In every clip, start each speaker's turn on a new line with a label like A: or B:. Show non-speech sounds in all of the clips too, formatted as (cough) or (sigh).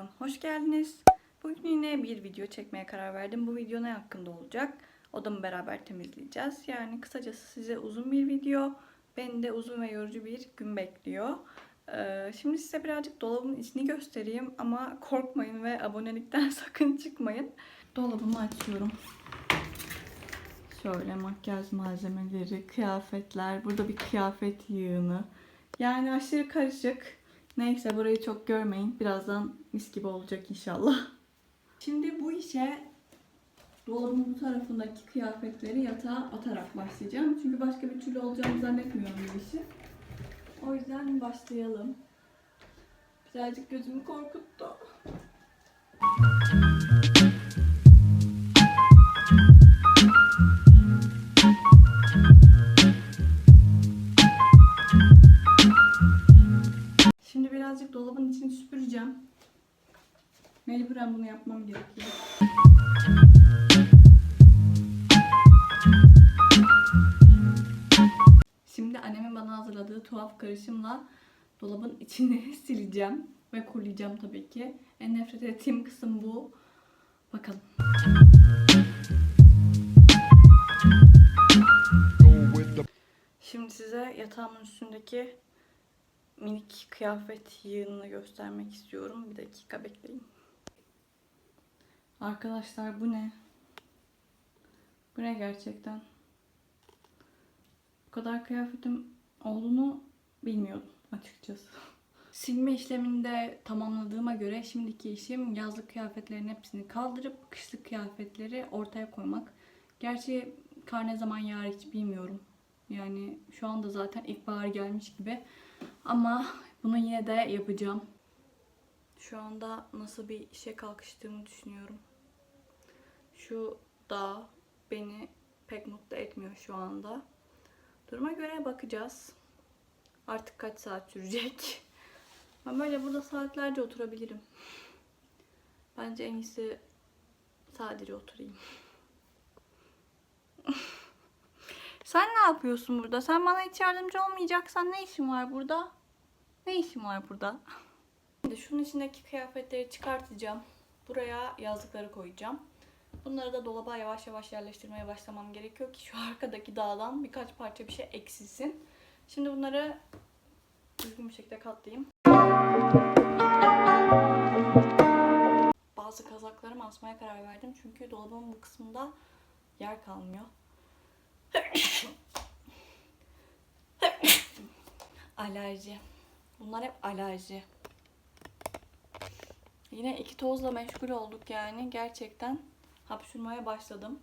A: kanalımdan hoş geldiniz. Bugün yine bir video çekmeye karar verdim. Bu video ne hakkında olacak? Odamı beraber temizleyeceğiz. Yani kısacası size uzun bir video. Beni de uzun ve yorucu bir gün bekliyor. Ee, Şimdi size birazcık dolabımın içini göstereyim ama korkmayın ve abonelikten (laughs) sakın çıkmayın. Dolabımı açıyorum. Şöyle makyaj malzemeleri, kıyafetler. Burada bir kıyafet yığını. Yani aşırı karışık. Neyse burayı çok görmeyin. Birazdan mis gibi olacak inşallah. Şimdi bu işe dolabın bu tarafındaki kıyafetleri yatağa atarak başlayacağım. Çünkü başka bir türlü olacağını zannetmiyorum bu işi. O yüzden başlayalım. Birazcık gözümü korkuttu. Birazcık dolabın içini süpüreceğim. Mecburen bunu yapmam gerekiyor. Şimdi annemin bana hazırladığı tuhaf karışımla dolabın içini (laughs) sileceğim ve kurulayacağım tabii ki. En nefret ettiğim kısım bu. Bakalım. Şimdi size yatağımın üstündeki minik kıyafet yığınını göstermek istiyorum. Bir dakika bekleyin. Arkadaşlar bu ne? Bu ne gerçekten? Bu kadar kıyafetim olduğunu bilmiyordum açıkçası. (laughs) Silme işlemini de tamamladığıma göre şimdiki işim yazlık kıyafetlerin hepsini kaldırıp kışlık kıyafetleri ortaya koymak. Gerçi kar ne zaman yağar hiç bilmiyorum. Yani şu anda zaten ilkbahar gelmiş gibi. Ama bunu yine de yapacağım. Şu anda nasıl bir işe kalkıştığımı düşünüyorum. Şu dağ beni pek mutlu etmiyor şu anda. Duruma göre bakacağız. Artık kaç saat sürecek. (laughs) Ben böyle burada saatlerce oturabilirim. Bence en iyisi sadece oturayım. (laughs) Sen ne yapıyorsun burada? Sen bana hiç yardımcı olmayacaksan ne işin var burada? Ne işin var burada? Şimdi şunun içindeki kıyafetleri çıkartacağım. Buraya yazlıkları koyacağım. Bunları da dolaba yavaş yavaş yerleştirmeye başlamam gerekiyor ki şu arkadaki dağdan birkaç parça bir şey eksilsin. Şimdi bunları düzgün bir şekilde katlayayım. Bazı kazaklarımı asmaya karar verdim çünkü dolabımın bu kısmında yer kalmıyor. Alerji. Bunlar hep alerji. Yine iki tozla meşgul olduk yani. Gerçekten hapşurmaya başladım.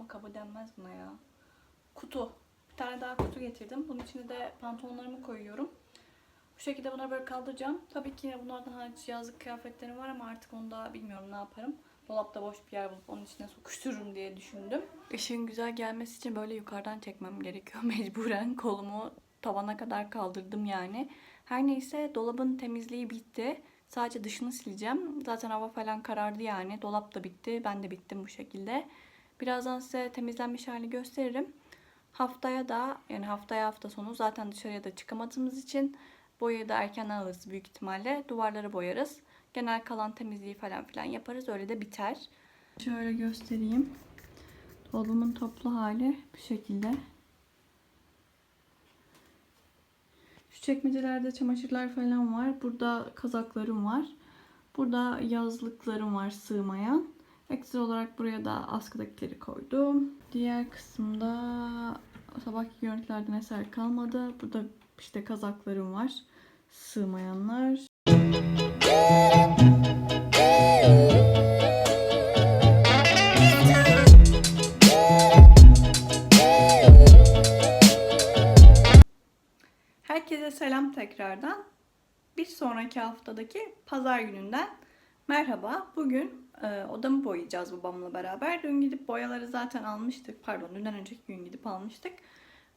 A: Saklama kabı denmez buna ya. Kutu. Bir tane daha kutu getirdim. Bunun içine de pantolonlarımı koyuyorum. Bu şekilde bunları böyle kaldıracağım. Tabii ki bunlardan hariç yazlık kıyafetlerim var ama artık onu da bilmiyorum ne yaparım. Dolapta boş bir yer bulup onun içine sokuştururum diye düşündüm. Işığın güzel gelmesi için böyle yukarıdan çekmem gerekiyor (laughs) mecburen. Kolumu tavana kadar kaldırdım yani. Her neyse dolabın temizliği bitti. Sadece dışını sileceğim. Zaten hava falan karardı yani. Dolap da bitti. Ben de bittim bu şekilde. Birazdan size temizlenmiş halini gösteririm. Haftaya da yani haftaya hafta sonu zaten dışarıya da çıkamadığımız için boyayı da erkenden alırız büyük ihtimalle. Duvarları boyarız. Genel kalan temizliği falan filan yaparız. Öyle de biter. Şöyle göstereyim. Dolabımın toplu hali bu şekilde. Şu çekmecelerde çamaşırlar falan var. Burada kazaklarım var. Burada yazlıklarım var sığmayan. Ekstra olarak buraya da askıdakileri koydum. Diğer kısımda sabahki görüntülerden eser kalmadı. Burada İşte kazaklarım var. Sığmayanlar. Herkese selam tekrardan. Bir sonraki haftadaki pazar gününden merhaba. Bugün e, odamı boyayacağız babamla beraber. Dün gidip boyaları zaten almıştık. Pardon dünden önceki gün gidip almıştık.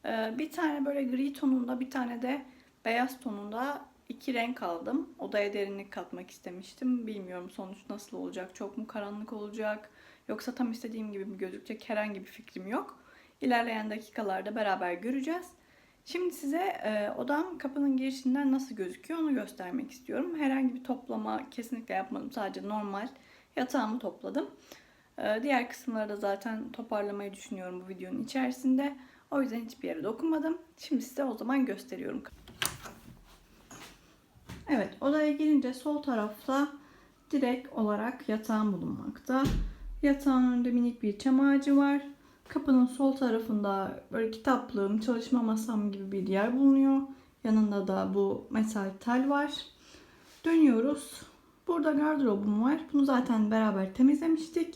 A: E, bir tane böyle gri tonunda bir tane de beyaz tonunda iki renk aldım. Odaya derinlik katmak istemiştim. Bilmiyorum sonuç nasıl olacak. Çok mu karanlık olacak? Yoksa tam istediğim gibi mi gözükecek? Herhangi bir fikrim yok. İlerleyen dakikalarda beraber göreceğiz. Şimdi size e, odam kapının girişinden nasıl gözüküyor onu göstermek istiyorum. Herhangi bir toplama kesinlikle yapmadım. Sadece normal yatağımı topladım. E, diğer kısımları da zaten toparlamayı düşünüyorum bu videonun içerisinde. O yüzden hiçbir yere dokunmadım. Şimdi size o zaman gösteriyorum. Evet odaya gelince sol tarafta direkt olarak yatağım bulunmakta. Yatağın önünde minik bir çam ağacı var. Kapının sol tarafında böyle kitaplığım, çalışma masam gibi bir yer bulunuyor. Yanında da bu metal tel var. Dönüyoruz. Burada gardırobum var. Bunu zaten beraber temizlemiştik.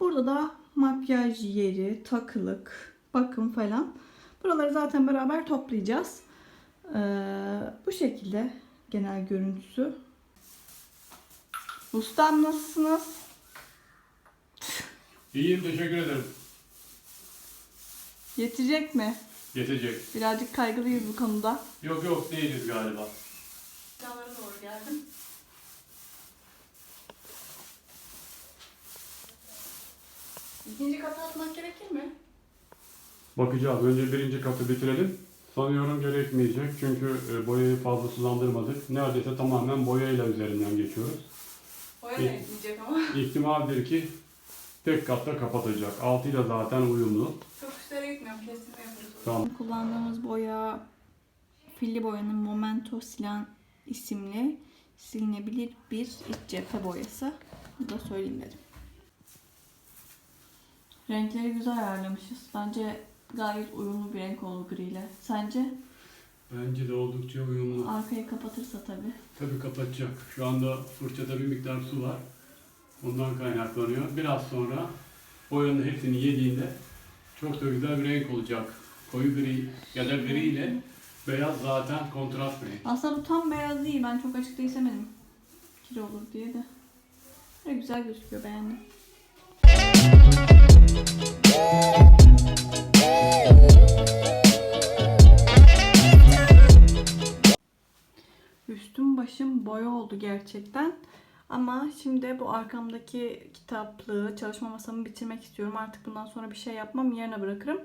A: Burada da makyaj yeri, takılık, bakım falan. Buraları zaten beraber toplayacağız. Ee, bu şekilde genel görüntüsü. Ustam nasılsınız?
B: İyiyim teşekkür ederim.
A: Yetecek mi?
B: Yetecek.
A: Birazcık kaygılıyız bu konuda.
B: Yok yok değiliz galiba.
A: İkinci katı atmak gerekir mi?
B: Bakacağız. Önce birinci katı bitirelim. Sanıyorum gerekmeyecek çünkü e, boyayı fazla sulandırmadık. Neredeyse tamamen boyayla üzerinden geçiyoruz.
A: Boya da
B: İyi.
A: ekleyecek ama. (laughs)
B: İhtimaldir ki tek katta kapatacak. Altıyla zaten uyumlu.
A: Çok üstlere gitmiyorum. Kestirme yaparız.
B: Tamam.
A: Kullandığımız boya filli boyanın Momento Silan isimli silinebilir bir iç cephe boyası. Bunu da söyleyeyim dedim. Renkleri güzel ayarlamışız. Bence gayet uyumlu bir renk oldu gri ile. Sence?
B: Bence de oldukça uyumlu.
A: Arkayı kapatırsa tabii.
B: Tabii kapatacak. Şu anda fırçada bir miktar su var. Ondan kaynaklanıyor. Biraz sonra boyanın hepsini yediğinde çok da güzel bir renk olacak. Koyu gri ya da gri ile beyaz zaten kontrast renk.
A: Aslında bu tam beyaz değil. Ben çok açık da istemedim. Kiri olur diye de. Böyle güzel gözüküyor. Beğendim. Üstüm başım boya oldu gerçekten. Ama şimdi bu arkamdaki kitaplığı, çalışma masamı bitirmek istiyorum. Artık bundan sonra bir şey yapmam. Yarına bırakırım.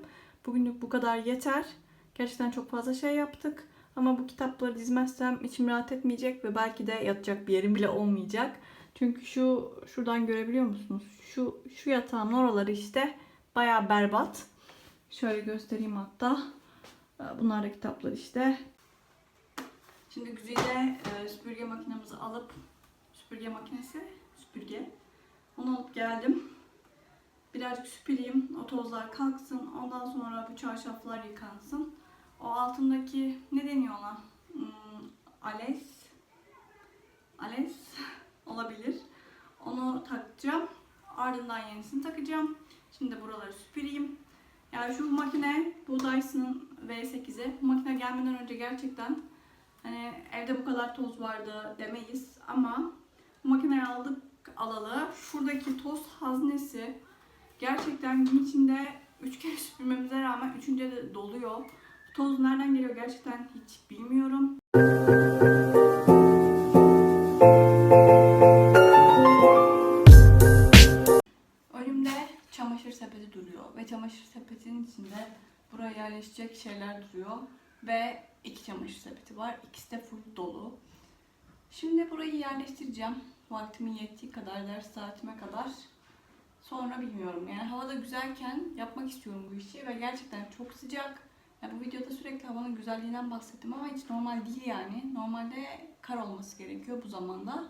A: Bugünlük bu kadar yeter. Gerçekten çok fazla şey yaptık. Ama bu kitapları dizmezsem içim rahat etmeyecek ve belki de yatacak bir yerim bile olmayacak. Çünkü şu şuradan görebiliyor musunuz? Şu şu yatağın oraları işte bayağı berbat. Şöyle göstereyim hatta. Bunlar da kitaplar işte. Şimdi güzide e, süpürge makinemizi alıp süpürge makinesi süpürge onu alıp geldim. Birazcık süpüreyim. O tozlar kalksın. Ondan sonra bu çarşaflar yıkansın. O altındaki ne deniyor ona? Hmm, ales. Ales olabilir. Onu takacağım. Ardından yenisini takacağım. Şimdi buraları süpüreyim. Yani şu makine bu Dyson'ın V8'i. Bu makine gelmeden önce gerçekten hani evde bu kadar toz vardı demeyiz ama bu makineyi aldık alalı. Şuradaki toz haznesi gerçekten gün içinde 3 kere süpürmemize rağmen üçüncü de doluyor. Toz nereden geliyor gerçekten hiç bilmiyorum. Duruyor ve çamaşır sepetinin içinde buraya yerleşecek şeyler duruyor ve iki çamaşır sepeti var. İkisi de full dolu. Şimdi burayı yerleştireceğim. Vaktimin yettiği kadar, ders saatime kadar. Sonra bilmiyorum. Yani havada güzelken yapmak istiyorum bu işi ve gerçekten çok sıcak. Ya bu videoda sürekli havanın güzelliğinden bahsettim ama hiç normal değil yani. Normalde kar olması gerekiyor bu zamanda.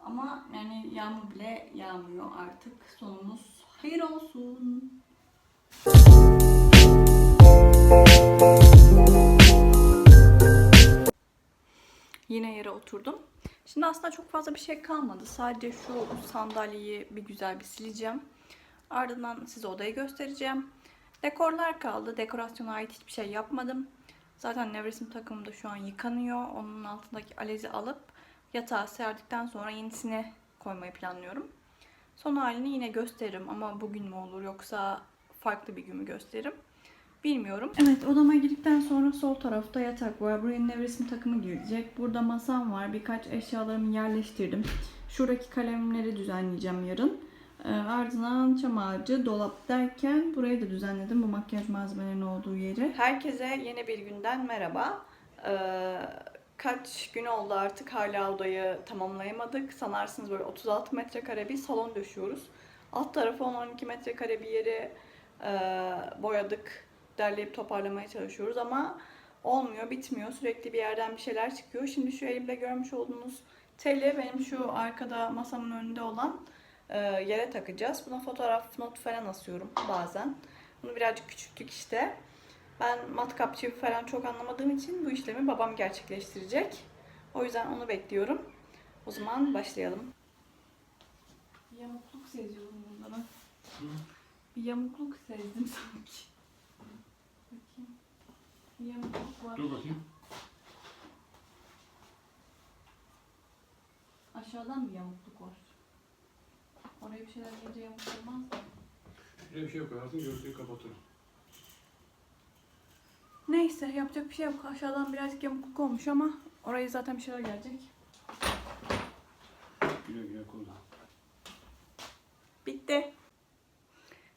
A: Ama yani yağmur bile yağmıyor artık. Sonumuz hayır olsun. yine yere oturdum. Şimdi aslında çok fazla bir şey kalmadı. Sadece şu sandalyeyi bir güzel bir sileceğim. Ardından size odayı göstereceğim. Dekorlar kaldı. Dekorasyona ait hiçbir şey yapmadım. Zaten nevresim takımım da şu an yıkanıyor. Onun altındaki alezi alıp yatağa serdikten sonra yenisini koymayı planlıyorum. Son halini yine gösteririm ama bugün mü olur yoksa farklı bir gün mü gösteririm bilmiyorum. Evet odama girdikten sonra sol tarafta yatak var. Buraya nevresim takımı girecek. Burada masam var. Birkaç eşyalarımı yerleştirdim. Şuradaki kalemleri düzenleyeceğim yarın. Ee, ardından çam ağacı, dolap derken burayı da düzenledim. Bu makyaj malzemelerinin olduğu yeri. Herkese yeni bir günden merhaba. Ee, kaç gün oldu artık hala odayı tamamlayamadık. Sanarsınız böyle 36 metrekare bir salon döşüyoruz. Alt tarafı 10-12 metrekare bir yeri e, boyadık. Derleyip toparlamaya çalışıyoruz ama olmuyor, bitmiyor. Sürekli bir yerden bir şeyler çıkıyor. Şimdi şu elimde görmüş olduğunuz teli benim şu arkada masamın önünde olan e, yere takacağız. Buna fotoğraf, not falan asıyorum bazen. Bunu birazcık küçülttük işte. Ben matkapçı falan çok anlamadığım için bu işlemi babam gerçekleştirecek. O yüzden onu bekliyorum. O zaman başlayalım. Bir yamukluk seziyorum bunda ben. Bir yamukluk sezdim sanki. Bakayım. Bir yamukluk var.
B: Dur bakayım.
A: Aşağıdan bir yamukluk var. Oraya bir şeyler gelince yamuk olmaz.
B: Şuraya bir şey koyarsın göğsünü kapatır.
A: Neyse yapacak bir şey yok. Aşağıdan birazcık yamukluk olmuş ama oraya zaten bir şeyler gelecek.
B: Güle güle kullan.
A: Bitti.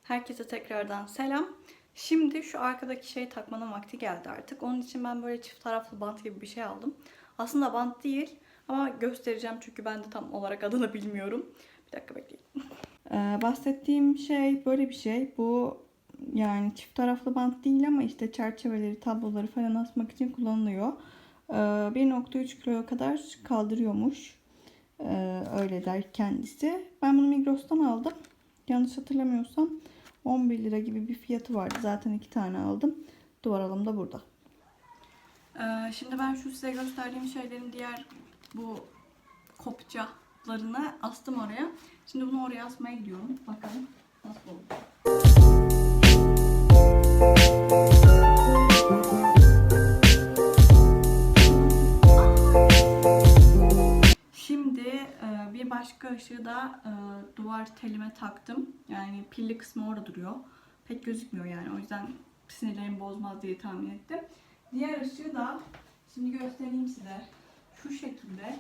A: Herkese tekrardan selam. Şimdi şu arkadaki şeyi takmanın vakti geldi artık. Onun için ben böyle çift taraflı bant gibi bir şey aldım. Aslında bant değil ama göstereceğim çünkü ben de tam olarak adını bilmiyorum. Bir dakika bekleyin. (laughs) Ee, bahsettiğim şey böyle bir şey. Bu yani çift taraflı bant değil ama işte çerçeveleri, tabloları falan asmak için kullanılıyor. Ee, 1.3 kiloya kadar kaldırıyormuş. Ee, öyle der kendisi. Ben bunu Migros'tan aldım. Yanlış hatırlamıyorsam 11 lira gibi bir fiyatı vardı. Zaten iki tane aldım. Duvar da burada. Ee, şimdi ben şu size gösterdiğim şeylerin diğer bu kopçalarını astım oraya. Şimdi bunu oraya asmaya gidiyorum. Bakalım nasıl olur. Şimdi e, bir başka ışığı da e, duvar telime taktım. Yani pilli kısmı orada duruyor. Pek gözükmüyor yani. O yüzden sinirlerimi bozmaz diye tahmin ettim. Diğer ışığı da şimdi göstereyim size. Şu şekilde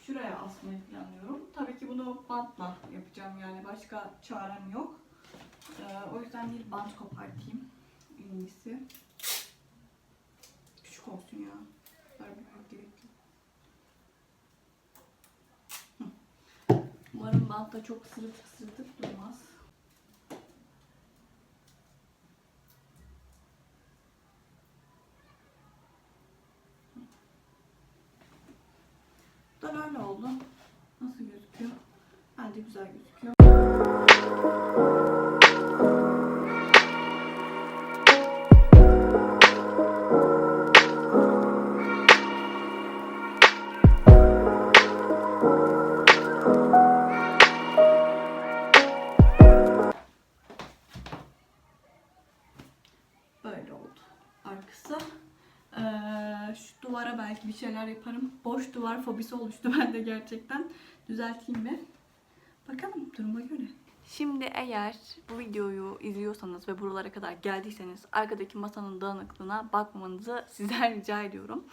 A: şuraya asmayı planlıyorum. Tabii ki bunu bantla yapacağım yani başka çarem yok. E, o yüzden bir bant kopartayım en iyisi. Küçük olsun ya. Böyle büyük gerek yok. Umarım bantta çok sırıtık sırıtık durmaz. Bu da böyle oldu. Nasıl gözüküyor? Bence güzel gözüküyor. Boş duvar fobisi oluştu (laughs) bende gerçekten. Düzelteyim mi? Bakalım duruma göre. Şimdi eğer bu videoyu izliyorsanız ve buralara kadar geldiyseniz arkadaki masanın dağınıklığına bakmamanızı (laughs) sizden rica ediyorum.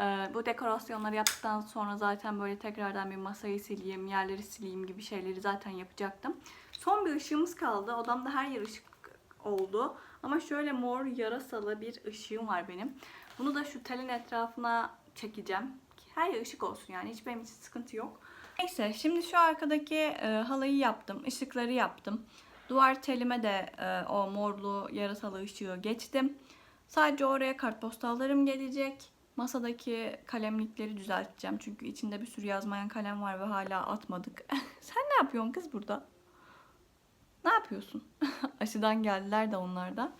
A: Ee, bu dekorasyonları yaptıktan sonra zaten böyle tekrardan bir masayı sileyim, yerleri sileyim gibi şeyleri zaten yapacaktım. Son bir ışığımız kaldı. Odamda her yer ışık oldu. Ama şöyle mor yarasalı bir ışığım var benim. Bunu da şu telin etrafına çekeceğim. Her yer ışık olsun yani. Hiç benim için sıkıntı yok. Neyse şimdi şu arkadaki e, halıyı yaptım. ışıkları yaptım. Duvar telime de e, o morlu yarasalı ışığı geçtim. Sadece oraya kartpostallarım gelecek. Masadaki kalemlikleri düzelteceğim. Çünkü içinde bir sürü yazmayan kalem var ve hala atmadık. (laughs) Sen ne yapıyorsun kız burada? Ne yapıyorsun? (laughs) Aşıdan geldiler de onlar da.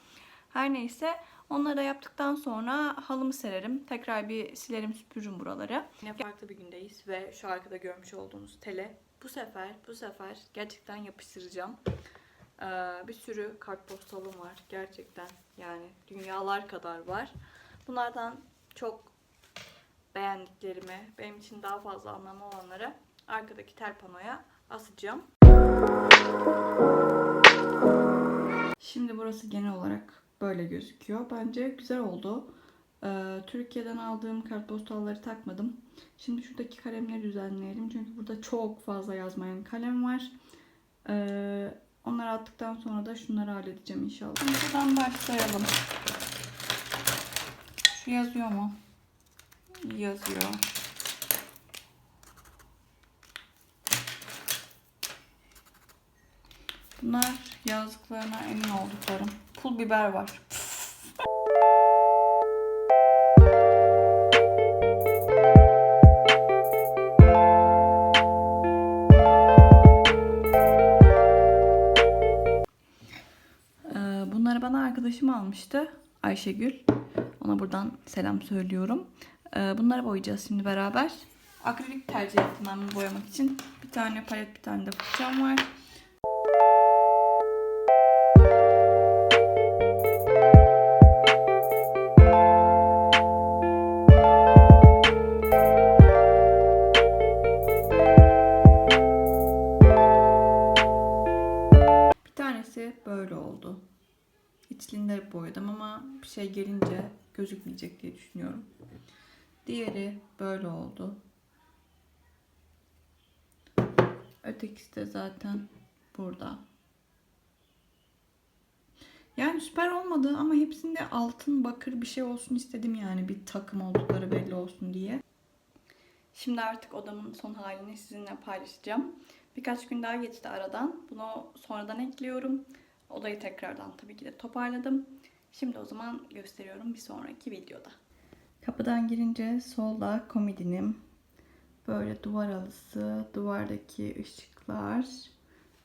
A: Her neyse onları da yaptıktan sonra halımı sererim. Tekrar bir silerim süpürürüm buraları. Yine farklı bir gündeyiz ve şu arkada görmüş olduğunuz tele bu sefer bu sefer gerçekten yapıştıracağım. Ee, bir sürü kartpostalım var gerçekten yani dünyalar kadar var. Bunlardan çok beğendiklerimi, benim için daha fazla anlamlı olanları arkadaki tel panoya asacağım. Şimdi burası genel olarak böyle gözüküyor. Bence güzel oldu. Ee, Türkiye'den aldığım kartpostalları takmadım. Şimdi şuradaki kalemleri düzenleyelim. Çünkü burada çok fazla yazmayan kalem var. Ee, onları attıktan sonra da şunları halledeceğim inşallah. Şimdi buradan başlayalım. Şu yazıyor mu? Yazıyor. Bunlar yazdıklarına emin olduklarım. Pul biber var. Ee, Bunları bana arkadaşım almıştı. Ayşegül. Ona buradan selam söylüyorum. Ee, Bunları boyayacağız şimdi beraber. Akrilik tercih ettim ben bunu boyamak için. Bir tane palet, bir tane de fırçam var. Tanesi böyle oldu. İçliğinde hep boyadım ama bir şey gelince gözükmeyecek diye düşünüyorum. Diğeri böyle oldu. Ötekisi de zaten burada. Yani süper olmadı ama hepsinde altın bakır bir şey olsun istedim yani bir takım oldukları belli olsun diye. Şimdi artık odamın son halini sizinle paylaşacağım. Birkaç gün daha geçti aradan. Bunu sonradan ekliyorum. Odayı tekrardan tabii ki de toparladım. Şimdi o zaman gösteriyorum bir sonraki videoda. Kapıdan girince solda komodinim. Böyle duvar halısı, duvardaki ışıklar,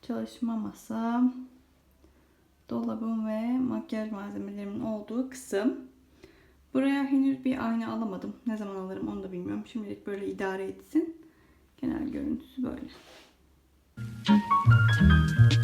A: çalışma masam, dolabım ve makyaj malzemelerimin olduğu kısım. Buraya henüz bir ayna alamadım. Ne zaman alırım onu da bilmiyorum. Şimdilik böyle idare etsin. Genel görüntüsü böyle.
C: thank you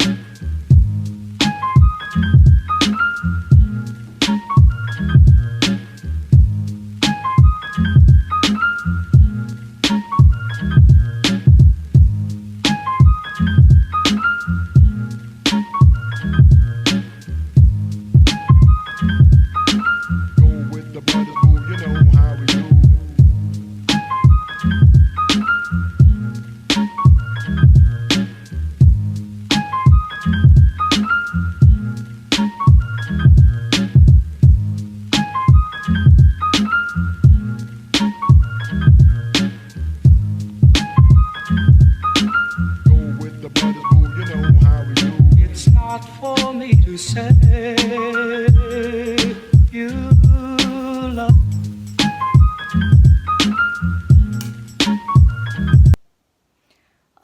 A: An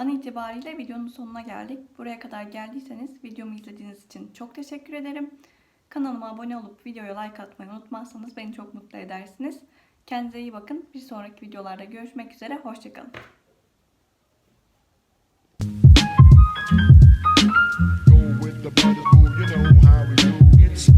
A: itibariyle videonun sonuna geldik. Buraya kadar geldiyseniz videomu izlediğiniz için çok teşekkür ederim. Kanalıma abone olup videoya like atmayı unutmazsanız beni çok mutlu edersiniz. Kendinize iyi bakın. Bir sonraki videolarda görüşmek üzere. Hoşçakalın. the brothers, boo, you know how we do. It's